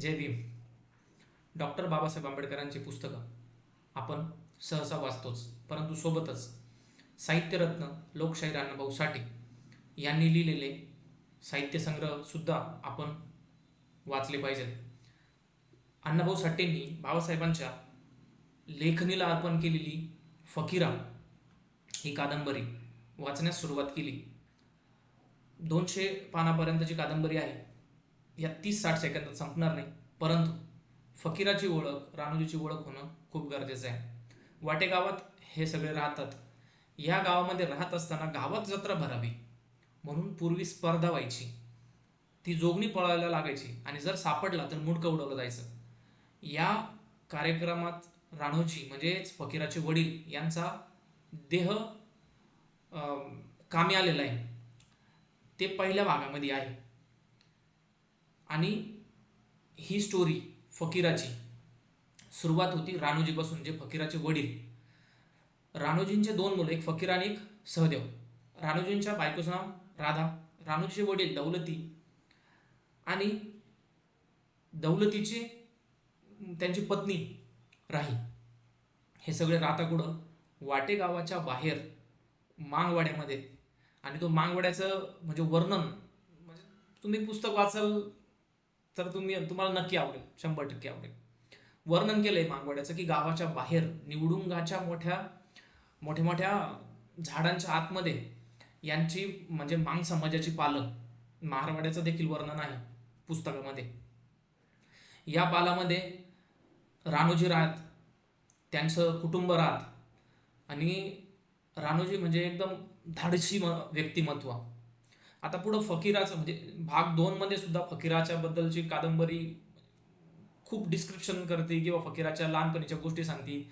जय Bhim. Doctor Babasaheb आंबेडकरांची पुस्तकं आपण सहसा वाचतोच परंतु सोबतच साहित्यरत्न लोकशाहीर अण्णाभाऊ साठे यांनी लिहिलेले साहित्यसंग्रहसुद्धा आपण वाचले पाहिजेत. अण्णाभाऊ साठेंनी बाबासाहेबांच्या लेखणीला अर्पण केलेली फकीरा ही कादंबरी वाचण्यास सुरुवात केली. दोनशे पानापर्यंतची कादंबरी आहे. या तीस साठ सेकंदात संपणार नाही. परंतु फकीराची ओळख रानोजीची ओळख होणं खूप गरजेचं आहे. वाटे गावात हे सगळे राहतात. या गावामध्ये राहत असताना गावात जत्रा भरावी म्हणून पूर्वी स्पर्धा व्हायची. ती जोगणी पळायला लागायची आणि जर सापडला तर मुडकं उडवलं जायचं. या कार्यक्रमात राणोजी म्हणजेच फकीराचे वडील यांचा देह कामी आलेला आहे. ते पहिल्या भागामध्ये आहे. आणि ही स्टोरी फकीराची सुरुवात होती राणोजीपासून जे फकीराचे वडील. राणोजींचे दोन मुलं एक फकीर आणि एक सहदेव. राणोजींच्या बायकोचं नाव राधा. राणोजीचे वडील दौलती आणि दौलतीचे त्यांची पत्नी राही. हे सगळे राहता वाटे गावाच्या बाहेर मांगवाड्यामध्ये. आणि तो मांगवाड्याचं म्हणजे वर्णन म्हणजे तुम्ही पुस्तक वाचाल तर तुम्ही तुम्हाला नक्की आवडेल शंभर टक्के आवडेल. वर्णन केलंय मांगवाड्याचं की गावाच्या बाहेर निवडुंगाच्या मोठ्या मोठ्या मोठ्या झाडांच्या आतमध्ये यांची म्हणजे मांग समाजाची पालं महारवाड्याचं देखील वर्णन आहे पुस्तकामध्ये. या पालामध्ये राणोजी राहत त्यांचं कुटुंब राहत आणि राणोजी म्हणजे एकदम धाडसी म व्यक्तिमत्व. आता पुढं फकीराचं म्हणजे भाग दोन मध्ये सुद्धा फकीराच्या बद्दलची कादंबरी खूप डिस्क्रिप्शन करते किंवा फकीराच्या लहानपणीच्या गोष्टी सांगते.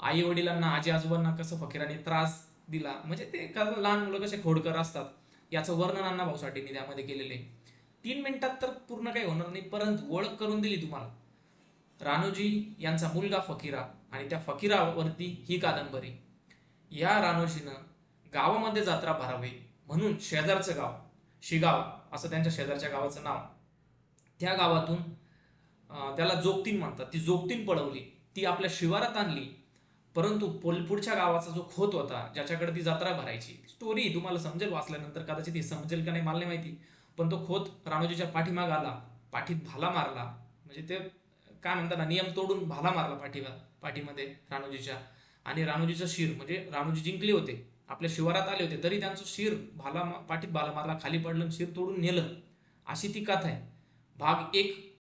आई वडिलांना आजी आजोबांना कसं फकीराने त्रास दिला म्हणजे ते लहान मुलं कसे खोडकर असतात याचं वर्णन अण्णा भाऊसाठींनी त्यामध्ये केलेले आहे. तीन मिनिटात तर पूर्ण काही होणार नाही परंतु ओळख करून दिली तुम्हाला. रानोजी यांचा मुलगा फकीरा आणि त्या फकीरावरती ही कादंबरी. या रानोजीनं गावामध्ये जत्रा भरावी म्हणून शेजारचं गाव शिगाव असं त्यांच्या शेजारच्या गावाचं नाव. त्या गावातून त्याला जोगतीन म्हणतात. ती जोगतीन पळवली. ती आपल्या शिवारात आणली. परंतु पोल- पुढच्या गावाचा जो खोत होता ज्याच्याकडे ती जत्रा भरायची स्टोरी तुम्हाला समजेल वाचल्यानंतर कदाचित ती समजेल का नाही मला नाही माहिती. पण तो खोत राणोजीच्या पाठीमाग आला पाठीत भाला मारला. म्हणजे ते काय म्हणतात ना नियम तोडून भाला मारला पाठीवर पाठीमध्ये राणोजीच्या. आणि राणोजीचं शिर म्हणजे राणोजी जिंकले होते. आपल्या शिवारात आले होते तरी त्यांचं शिर भाला पाठीत भाला मारला खाली पडलं शिर तोडून नेलं. अशी ती कथा आहे. भाग एक